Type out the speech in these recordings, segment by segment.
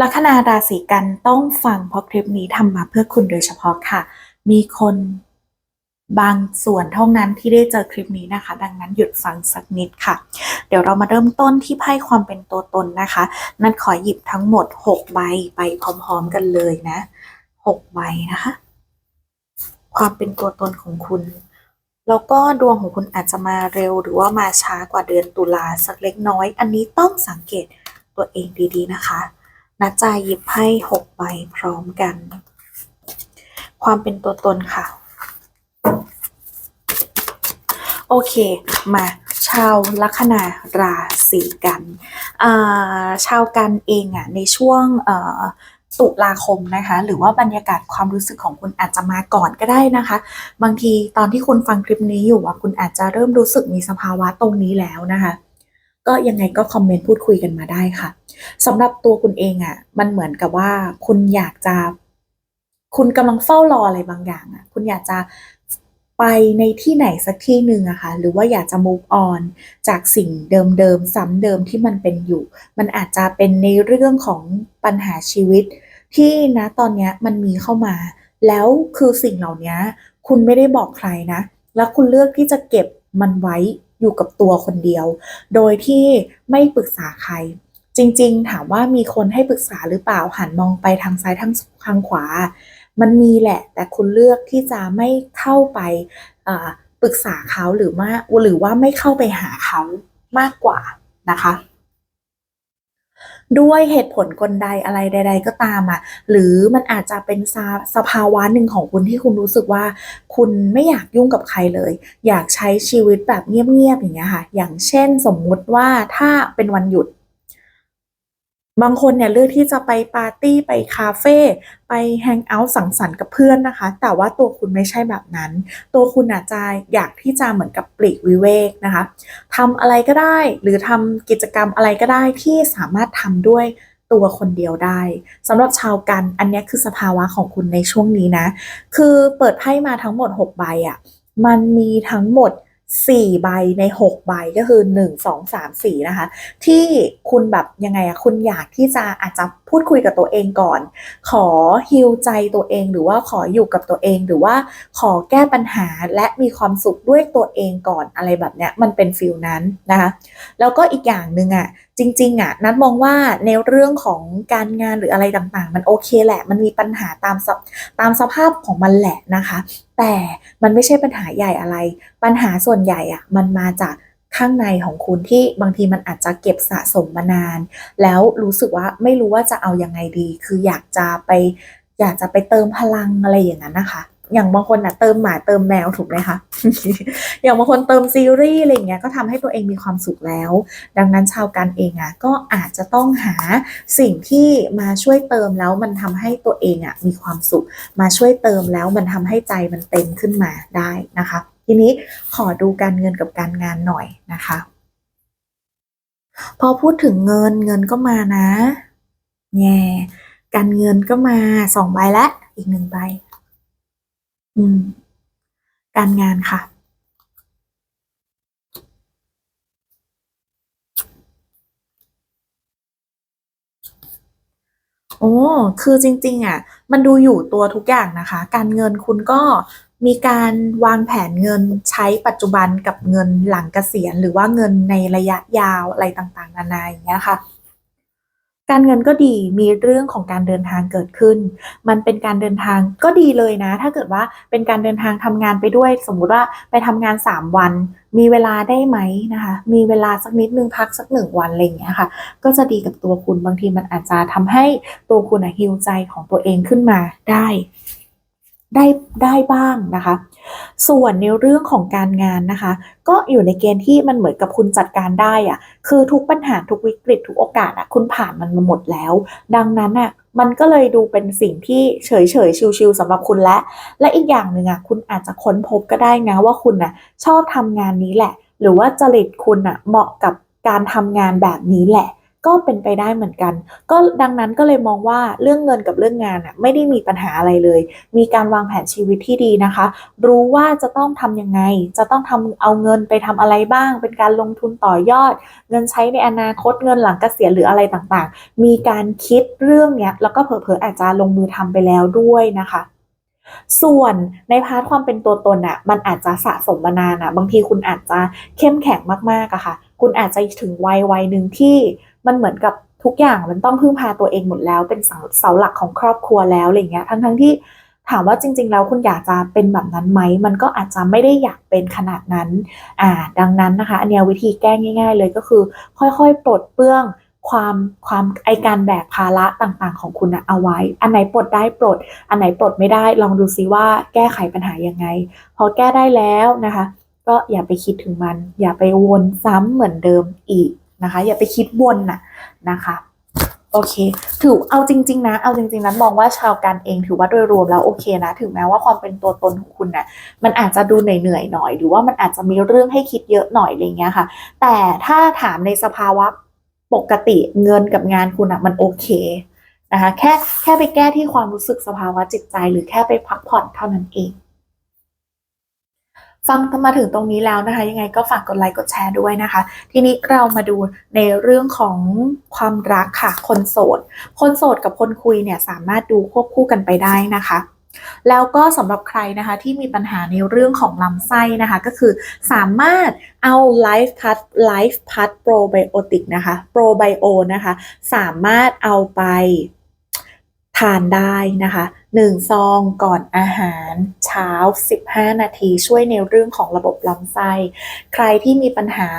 ลัคนาราศีกันต้องฟังเพราะคลิปนี้ทำมาเพื่อคุณโดยเฉพาะค่ะ มีคนบางส่วนเท่านั้นที่ได้เจอคลิปนี้นะคะ ดังนั้นหยุดฟังสักนิดค่ะ เดี๋ยวเรามาเริ่มต้นที่ไพ่ความเป็นตัวตนนะคะ นัดขอหยิบทั้งหมด 6 ใบไปพร้อมๆกันเลยนะ 6 ใบนะคะ ความเป็นตัวตนของคุณ แล้วก็ดวงของคุณอาจจะมาเร็วหรือว่ามาช้ากว่าเดือนตุลาสักเล็กน้อย อันนี้ต้องสังเกตตัวเองดีๆนะคะ นัดจายหยิบไพ่หกใบพร้อมกัน ความเป็นตัวตนค่ะ โอเค มาชาวลัคนาราศีกันาชาวกันเองอะในช่วงตุลาคมนะคะหรือว่าบรรยากาศความรู้สึกของคุณอาจจะมาก่อนก็ได้นะคะ บางทีตอนที่คุณฟังคลิปนี้อยู่อะคุณอาจจะเริ่มรู้สึกมีสภาวะตรงนี้แล้วนะคะ ก็ยังไงก็คอมเมนต์พูดคุยกันมาได้ค่ะสำหรับตัวคุณเองอะ่ะ มันเหมือนกับว่าคุณอยากจะ คุณกำลังเฝ้ารออะไรบางอย่างอะ่ะ คุณอยากจะไปในที่ไหนสักที่หนึ่งอะค่ะ หรือว่าอยากจะ move on จากสิ่งเดิมๆซ้ำเดิมที่มันเป็นอยู่ มันอาจจะเป็นในเรื่องของปัญหาชีวิต ที่นะตอนนี้มันมีเข้ามา แล้วคือสิ่งเหล่านี้คุณไม่ได้บอกใครนะ แล้วคุณเลือกที่จะเก็บมันไว้ อยู่กับตัวคนเดียว โดยที่ไม่ปรึกษาใคร จริงๆ ถามว่ามีคนให้ปรึกษาหรือเปล่าหันมองไปทางซ้ายทางทางขวา มันมีแหละ แต่คุณเลือกที่จะไม่เข้าไปปรึกษาเขาหรือว่าหรือว่าไม่เข้าไปหาเขามากกว่านะคะ ด้วยเหตุผลกลใดอะไรใด ๆ ก็ตามอะหรือมันอาจจะเป็นสาสภาวะหนึ่งของคุณที่คุณรู้สึกว่า คุณไม่อยากยุ่งกับใครเลย อยากใช้ชีวิตแบบเงียบๆอย่างเงี้ยค่ะ อย่างเช่นสมมุติว่าถ้าเป็นวันหยุด บางคนเนี่ยเลือกที่จะไปปาร์ตี้ไปคาเฟ่ไปแฮงเอาท์สังสรรค์กับเพื่อนนะคะ แต่ว่าตัวคุณไม่ใช่แบบนั้น ตัวคุณอาจจะอยากที่จะเหมือนกับปลีกวิเวกนะคะทำอะไรก็ได้หรือทำกิจกรรมอะไรก็ได้ที่สามารถทำด้วยตัวคนเดียวได้สำหรับชาวกันอันนี้คือสภาวะของคุณในช่วงนี้นะ คือเปิดไพ่มาทั้งหมด 6 ใบอะ่ะมันมีทั้งหมด 4 ใบใน 6 ใบก็คือ 1 2 3 4 นะคะ ที่คุณแบบยังไงอะคุณอยากที่จะอาจจะพูดคุยกับตัวเองก่อน ขอฮิวใจตัวเองหรือว่าขออยู่กับตัวเองหรือว่าขอแก้ปัญหาและมีความสุขด้วยตัวเองก่อนอะไรแบบเนี้ยมันเป็นฟิลนั้นนะคะ แล้วก็อีกอย่างหนึ่งอะ จริงๆอะนัดมองว่าในเรื่องของการงานหรืออะไรต่างๆ มันโอเคแหละ มันมีปัญหาตามสตามสภาพของมันแหละนะคะ แต่มันไม่ใช่ปัญหาใหญ่อะไร ปัญหาส่วนใหญ่อะมันมาจากข้างในของคุณที่บางทีมันอาจจะเก็บสะสมมานาน แล้วรู้สึกว่าไม่รู้ว่าจะเอายังไงดี คืออยากจะไป อยากจะไปเติมพลังอะไรอย่างนั้นนะคะ อย่างบางคนนะเติมหมาเติมแมวถูกไหมคะอย่างบางคนเติมซีรีส์อะไรเงี้ยก็ทำให้ตัวเองมีความสุขแล้ว ดังนั้นชาวกันเองอะก็อาจจะต้องหาสิ่งที่มาช่วยเติมแล้วมันทำให้ตัวเองอะมีความสุข มาช่วยเติมแล้วมันทำให้ใจมันเต็มขึ้นมาได้นะคะ ทีนี้ขอดูการเงินกับการงานหน่อยนะคะ พอพูดถึงเงินเงินก็มานะแง่การเงินก็มาสองใบและอีกหนึ่งใบ อืม การงานค่ะ โอ้ คือจริง ๆ อะ มันดูอยู่ตัวทุกอย่างนะคะ การเงินคุณก็มีการวางแผนเงินใช้ปัจจุบันกับเงินหลังเกษียณ หรือว่าเงินในระยะยาวอะไรต่างๆ นานาอย่างเงี้ยค่ะ การเงินก็ดีมีเรื่องของการเดินทางเกิดขึ้น มันเป็นการเดินทางก็ดีเลยนะ ถ้าเกิดว่าเป็นการเดินทางทำงานไปด้วย สมมุติว่าไปทำงาน 3 วัน มีเวลาได้ไหมนะคะ มีเวลาสักนิดนึงพักสักหนึ่งวันอะไรอย่างเงี้ยค่ะ ก็จะดีกับตัวคุณบางทีมันอาจจะทำให้ตัวคุณฮิวใจของตัวเองขึ้นมาได้ ได้ได้บ้างนะคะ ส่วนในเรื่องของการงานนะคะ ก็อยู่ในเกณฑ์ที่มันเหมือนกับคุณจัดการได้อะคือทุกปัญหาทุกวิกฤตทุกโอกาสอะคุณผ่านมันมาหมดแล้ว ดังนั้นอะมันก็เลยดูเป็นสิ่งที่เฉยเฉยๆชิวๆสำหรับคุณและ และอีกอย่างหนึ่งอะคุณอาจจะค้นพบก็ได้นะว่าคุณอะชอบทำงานนี้แหละ หรือว่าจริตคุณอะเหมาะกับการทำงานแบบนี้แหละ ก็เป็นไปได้เหมือนกัน ก็ดังนั้นก็เลยมองว่าเรื่องเงินกับเรื่องงานอะไม่ได้มีปัญหาอะไรเลย มีการวางแผนชีวิตที่ดีนะคะ รู้ว่าจะต้องทำยังไง จะต้องทำเอาเงินไปทำอะไรบ้าง เป็นการลงทุนต่อยอด เงินใช้ในอนาคตเงินหลังเกษียณหรืออะไรต่างๆ มีการคิดเรื่องเนี้ยแล้วก็เผลอๆอาจจะลงมือทำไปแล้วด้วยนะคะส่วนในพาร์ทความเป็นตัวตนอะมันอาจจะสะสมมานานอะบางทีคุณอาจจะเข้มแข็งมากๆอะค่ะ คุณอาจจะถึงวัยวัยหนึ่งที่ มันเหมือนกับทุกอย่างมันต้องพึ่งพาตัวเองหมดแล้ว เป็นเสาเสาหลักของครอบครัวแล้วอะไรเงี้ยทั้งทั้งๆที่ถามว่าจริง ๆ แล้วคุณอยากจะเป็นแบบนั้นไหม มันก็อาจจะไม่ได้อยากเป็นขนาดนั้นอ่าดังนั้นนะคะ อันนี้วิธีแก้ง่าย ๆ เลยก็คือ ค่อยๆ ปลดเปลื้องความความไอการแบกภาระต่างๆ ของคุณอะเอาไว้ อันไหนปลดได้ปลด อันไหนปลดไม่ได้ลองดูซิว่าแก้ไขปัญหายังไง พอแก้ได้แล้วนะคะ ก็อย่าไปคิดถึงมัน อย่าไปวนซ้ำเหมือนเดิมอีก นะคะ อย่าไปคิดวนน่ะนะคะโอเค ถือเอาจริง ๆ นะ เอาจริง ๆ นั้นมองว่าชาวกันเองถือว่าโดยรวมแล้วโอเคนะ ถึงแม้ว่าความเป็นตัวตนของคุณน่ะ มันอาจจะดูเหนื่อยๆหน่อย หรือว่ามันอาจจะมีเรื่องให้คิดเยอะหน่อยอะไรเงี้ยค่ะ แต่ถ้าถามในสภาวะปกติเงินกับงานคุณอะมันโอเคนะคะ แค่แค่ไปแก้ที่ความรู้สึกสภาวะจิตใจ หรือแค่ไปพักผ่อนเท่านั้นเอง ฟังมาถึงตรงนี้แล้วนะคะ ยังไงก็ฝากกดไลค์กดแชร์ด้วยนะคะ ทีนี้เรามาดูในเรื่องของความรักค่ะ คนโสด คนโสดกับคนคุยเนี่ยสามารถดูควบคู่กันไปได้นะคะแล้วก็สำหรับใครนะคะที่มีปัญหาในเรื่องของลำไส้นะคะก็คือสามารถเอา Life Plus Life Plus Probiotic นะคะ Probio นะคะสามารถเอาไป ทานได้นะคะ1ซองก่อนอาหารเช้า 15 นาทีช่วยในเรื่องของระบบลำไส้ ใครที่มีปัญหา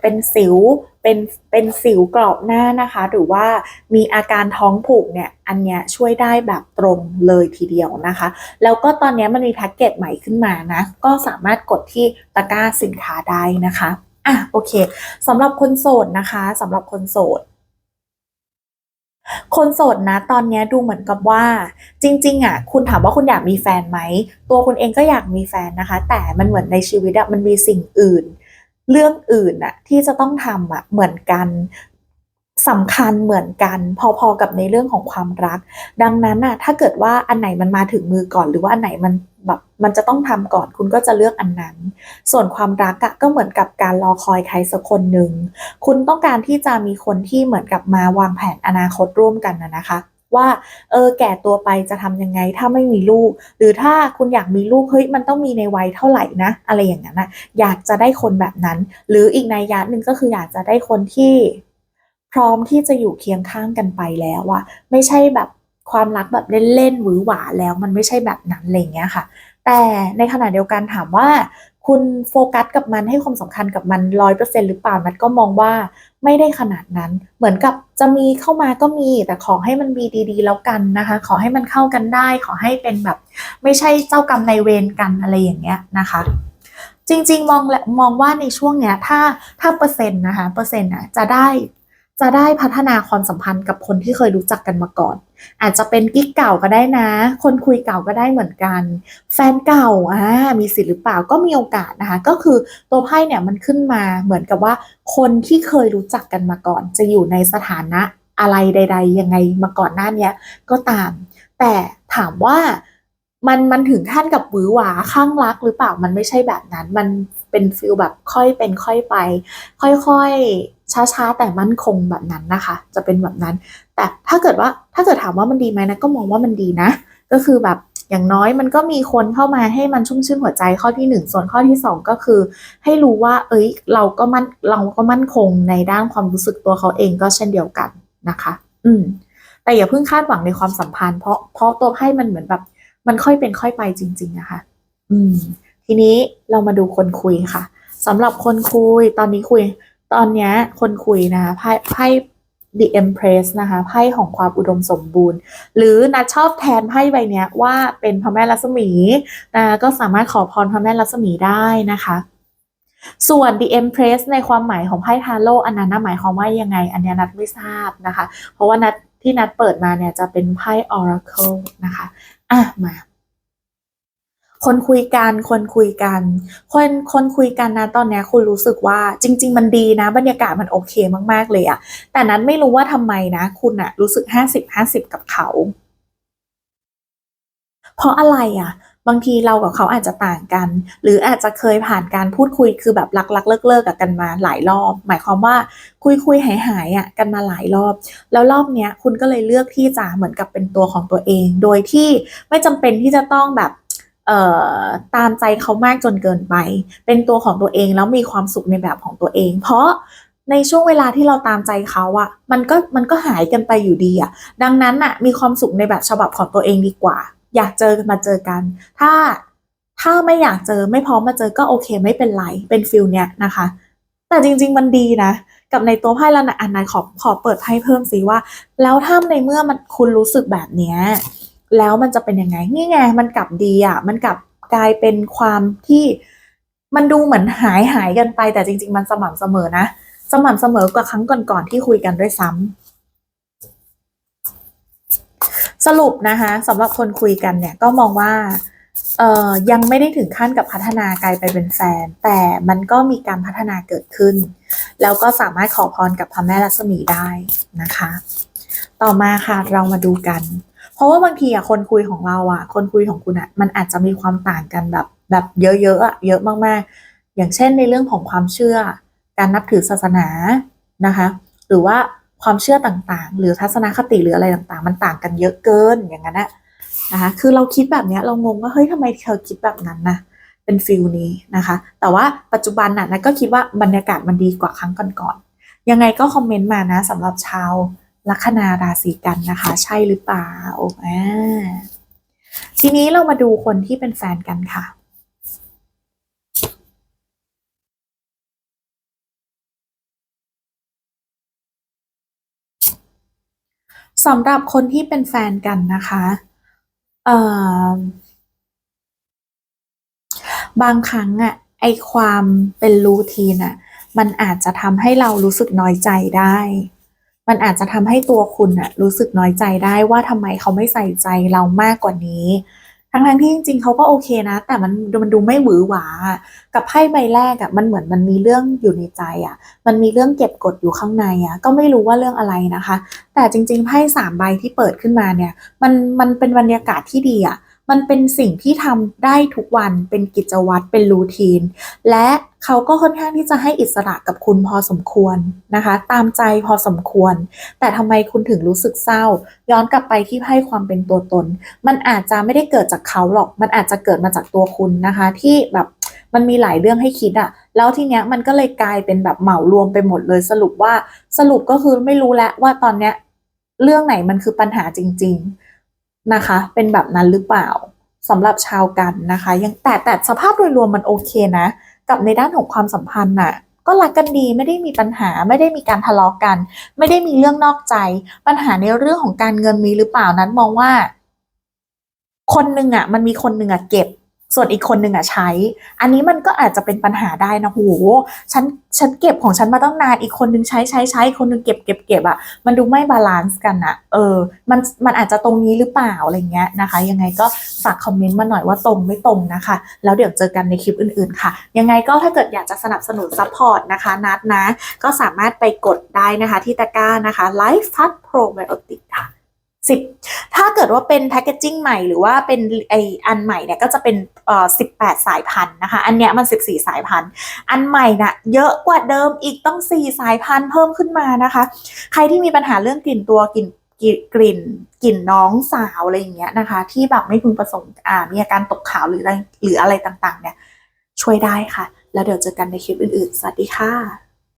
เป็นสิวเป็นเป็นสิวกรอบหน้านะคะ หรือว่ามีอาการท้องผูกเนี่ยอันเนี้ยช่วยได้แบบตรงเลยทีเดียวนะคะ แล้วก็ตอนนี้มันมีแพ็กเกจใหม่ขึ้นมานะ ก็สามารถกดที่ตะกร้าสินค้าได้นะคะอะโอเคสำหรับคนโสดนะคะสำหรับคนโสด คนโสดนะตอนนี้ดูเหมือนกับว่า จริง ๆอะคุณถามว่าคุณอยากมีแฟนไหม ตัวคุณเองก็อยากมีแฟนนะคะ แต่มันเหมือนในชีวิตอะมันมีสิ่งอื่น เรื่องอื่นอะที่จะต้องทำอะเหมือนกันสำคัญเหมือนกันพอๆกับในเรื่องของความรัก ดังนั้นน่ะถ้าเกิดว่าอันไหนมันมาถึงมือก่อนหรือว่าอันไหนมัน แบบมันจะต้องทำก่อนคุณก็จะเลือกอันนั้น ส่วนความรักอะก็เหมือนกับการรอคอยใครสักคนหนึ่ง คุณต้องการที่จะมีคนที่เหมือนกับมาวางแผนอนาคตร่วมกันนะนะคะ ว่าเออแก่ตัวไปจะทำยังไงถ้าไม่มีลูก หรือถ้าคุณอยากมีลูกเฮ้ยมันต้องมีในวัยเท่าไหร่นะ อะไรอย่างนั้นนะอยากจะได้คนแบบนั้น หรืออีกในยยะหนึ่งก็คืออยากจะได้คนที่พร้อมที่จะอยู่เคียงข้างกันไปแล้วอะไม่ใช่แบบ ความรักแบบเล่นๆหวือหวาแล้วมันไม่ใช่แบบนั้นอะไรเงี้ยค่ะ แต่ในขณะเดียวกันถามว่าคุณโฟกัสกับมันให้ความสำคัญกับมันร้อยเปอร์เซ็นหรือเปล่านัดก็มองว่าไม่ได้ขนาดนั้น เหมือนกับจะมีเข้ามาก็มี แต่ขอให้มันมีดีๆ แล้วกันนะคะ ขอให้มันเข้ากันได้ ขอให้เป็นแบบ ไม่ใช่เจ้ากรรมนายเวรกันอะไรอย่างเงี้ยนะคะ จริงๆ มองและมองว่าในช่วงเนี้ยถ้าถ้าเปอร์เซ็นต์นะคะเปอร์เซ็นต์อะจะได้ จะได้พัฒนาความสัมพันธ์กับคนที่เคยรู้จักกันมาก่อน อาจจะเป็นกิ๊กเก่าก็ได้นะ คนคุยเก่าก็ได้เหมือนกัน แฟนเก่าอ่ามีสิทธิ์หรือเปล่าก็มีโอกาสนะคะ ก็คือตัวไพ่เนี่ยมันขึ้นมาเหมือนกับว่า คนที่เคยรู้จักกันมาก่อน จะอยู่ในสถานะอะไรใด ๆ ยังไงมาก่อนหน้านี้ก็ตาม แต่ถามว่ามันมันถึงขั้นกับหวือหวาข้างรักหรือเปล่ามันไม่ใช่แบบนั้นมันเป็นฟิลแบบค่อยเป็นค่อยไป ค่อยๆ ช้าๆ แต่มั่นคงแบบนั้นนะคะ จะเป็นแบบนั้น แต่ถ้าเกิดว่าถ้าเกิดถามว่ามันดีไหมนะก็มองว่ามันดีนะ ก็คือแบบอย่างน้อยมันก็มีคนเข้ามาให้มันชุ่มชื่นหัวใจข้อที่หนึ่งส่วนข้อที่สองก็คือ ให้รู้ว่า เอ้ย เราก็มั่นเราก็มั่นคงในด้านความรู้สึกตัวเขาเองก็เช่นเดียวกันนะคะ อืม แต่อย่าเพิ่งคาดหวังในความสัมพันธ์เพราะเพราะตัวไพ่มันเหมือนแบบ มันค่อยเป็นค่อยไปจริง ๆนะคะ อืม ทีนี้เรามาดูคนคุยค่ะสำหรับคนคุยตอนนี้คุย ตอนนี้คนคุยนะคะไพ่ไพ่ The Empress นะคะไพ่ของความอุดมสมบูรณ์ หรือนัดชอบแทนไพ่ใบนี้ว่าเป็นพระแม่ลักษมีนะก็สามารถขอพรพระแม่ลักษมีได้นะคะ ส่วน The Empress ในความหมายของไพ่ทาโร่อันนั้นหมายความว่ายังไง อันนี้นัดไม่ทราบนะคะ เพราะว่านัดที่นัดเปิดมาเนี่ยจะเป็นไพ่ Oracle นะคะ อะมา คนคุยกันคนคุยกัน คนคนคุยกันนะตอนนี้คุณรู้สึกว่าจริง ๆ มันดีนะ บรรยากาศมันโอเคมากๆเลยอะแต่นั้นไม่รู้ว่าทำไมนะ คุณอะรู้สึกห้าสิบห้าสิบกับเขา เพราะอะไรอะบางทีเรากับเขาอาจจะต่างกัน หรืออาจจะเคยผ่านการพูดคุยคือแบบรักๆเลิกๆกับกันมาหลายรอบ หมายความว่าคุยคุยหายหายอะกันมาหลายรอบ แล้วรอบเนี้ยคุณก็เลยเลือกที่จะเหมือนกับเป็นตัวของตัวเอง โดยที่ไม่จำเป็นที่จะต้องแบบ ตามใจเขามากจนเกินไป เป็นตัวของตัวเองแล้วมีความสุขในแบบของตัวเอง เพราะในช่วงเวลาที่เราตามใจเขาอะมันก็มันก็หายกันไปอยู่ดีอะดังนั้นอะมีความสุขในแบบฉบับของตัวเองดีกว่า อยากเจอมาเจอกัน ถ้าถ้าไม่อยากเจอไม่พร้อมมาเจอก็โอเคไม่เป็นไรเป็นฟิลเนี้ยนะคะ แต่จริง ๆ มันดีนะ กับในตัวไพ่และนะอันไหนขอขอเปิดไพ่เพิ่มสิว่า แล้วถ้าในเมื่อมันคุณรู้สึกแบบเนี้ย แล้วมันจะเป็นยังไงนี่ไงมันกลับดีอะมันกลับกลายเป็นความที่มันดูเหมือนหายหายกันไป แต่จริง ๆ มันสม่ำเสมอนะสม่ำเสมอกว่าครั้งก่อนๆที่คุยกันด้วยซ้ำสรุปนะคะสำหรับคนคุยกันเนี่ยก็มองว่าเอ่อยังไม่ได้ถึงขั้นกับพัฒนากลายไปเป็นแฟน แต่มันก็มีการพัฒนาเกิดขึ้น แล้วก็สามารถขอพรกับพระแม่ลักษมีได้นะคะ ต่อมาค่ะเรามาดูกัน เพราะว่าบางทีอะคนคุยของเราอะคนคุยของคุณอะมันอาจจะมีความต่างกันแบบแบบเยอะๆอะเยอะมากๆ อย่างเช่นในเรื่องของความเชื่อ การนับถือศาสนานะคะ หรือว่าความเชื่อต่างๆ หรือทัศนคติหรืออะไรต่างๆ มันต่างกันเยอะเกินอย่างนั้นอะนะคะคือเราคิดแบบเนี้ยเรางงว่าเฮ้ยทำไมเธอคิดแบบนั้นนะเป็นฟิลนี้นะคะ แต่ว่าปัจจุบันน่ะนะก็คิดว่าบรรยากาศมันดีกว่าครั้งก่อนๆยังไงก็คอมเมนต์มานะสำหรับชาว ลัคนาราศีกันนะคะ ใช่หรือเปล่าอ่าทีนี้เรามาดูคนที่เป็นแฟนกันค่ะสำหรับคนที่เป็นแฟนกันนะคะ เอ่อบางครั้งอะไอความเป็นรูทีนอะมันอาจจะทำให้เรารู้สึกน้อยใจได้ มันอาจจะทำให้ตัวคุณอะรู้สึกน้อยใจได้ว่าทำไมเขาไม่ใส่ใจเรามากกว่านี้ ทั้งทั้งๆที่จริงๆเขาก็โอเคนะ แต่มันมันดูไม่หวือหวา กับไพ่ใบแรกอะมันเหมือนมันมีเรื่องอยู่ในใจอะมันมีเรื่องเก็บกดอยู่ข้างในอะก็ไม่รู้ว่าเรื่องอะไรนะคะ แต่จริงๆไพ่สามใบที่เปิดขึ้นมาเนี่ย มันมันเป็นบรรยากาศที่ดีอะ มันเป็นสิ่งที่ทำได้ทุกวันเป็นกิจวัตรเป็นรูทีน และเขาก็ค่อนข้างที่จะให้อิสระกับคุณพอสมควรนะคะ ตามใจพอสมควร แต่ทำไมคุณถึงรู้สึกเศร้า ย้อนกลับไปที่ไพ่ความเป็นตัวตน มันอาจจะไม่ได้เกิดจากเขาหรอก มันอาจจะเกิดมาจากตัวคุณนะคะ ที่แบบมันมีหลายเรื่องให้คิดอะแล้วทีเนี้ยมันก็เลยกลายเป็นแบบเหมารวมไปหมดเลยสรุปว่าสรุปก็คือไม่รู้แล้วว่าตอนเนี้ยเรื่องไหนมันคือปัญหาจริง ๆ นะคะ เป็นแบบนั้นหรือเปล่าสำหรับชาวกันนะคะ ยังแต่แต่สภาพโดยรวมมันโอเคนะ กับในด้านของความสัมพันธ์น่ะก็รักกันดีไม่ได้มีปัญหาไม่ได้มีการทะเลาะกัน ไม่ได้มีเรื่องนอกใจ ปัญหาในเรื่องของการเงินมีหรือเปล่านั้นมองว่า คนหนึ่งอะ มันมีคนหนึ่งอะเก็บ ส่วนอีกคนหนึ่งอะใช้ อันนี้มันก็อาจจะเป็นปัญหาได้นะโหฉันฉันเก็บของฉันมาตั้งนานอีกคนนึงใช้ใช้ใช้คนนึงเก็บเก็บเก็บอะมันดูไม่บาลานซ์กันอะเออมันมันอาจจะตรงนี้หรือเปล่าอะไรเงี้ยนะคะ ยังไงก็ฝากคอมเมนต์มาหน่อยว่าตรงไม่ตรงนะคะ แล้วเดี๋ยวเจอกันในคลิปอื่นๆค่ะ ยังไงก็ถ้าเกิดอยากจะสนับสนุนซัพพอร์ตนะคะนัดนะ ก็สามารถไปกดได้นะคะที่ตะกร้านะคะ Life Fast Probiotic ค่ะสิบ เกิดว่าเป็นแพคเกจิ้งใหม่หรือว่าเป็นไออันใหม่เนี่ยก็จะเป็นเอ่อสิบแปดสายพันธุ์นะคะ อันเนี้ยมันสิบสี่สายพันธุ์ อันใหม่น่ะเยอะกว่าเดิมอีกต้องสี่สายพันธุ์เพิ่มขึ้นมานะคะ ใครที่มีปัญหาเรื่องกลิ่นตัวกลิ่นกลิ่นกลิ่นกลิ่นน้องสาวอะไรอย่างเงี้ยนะคะ ที่แบบไม่พึงประสงค์อ่ามีอาการตกขาวหรืออะไรหรืออะไรต่างๆ เนี่ยช่วยได้ค่ะ แล้วเดี๋ยวเจอกันในคลิปอื่นๆ สวัสดีค่ะ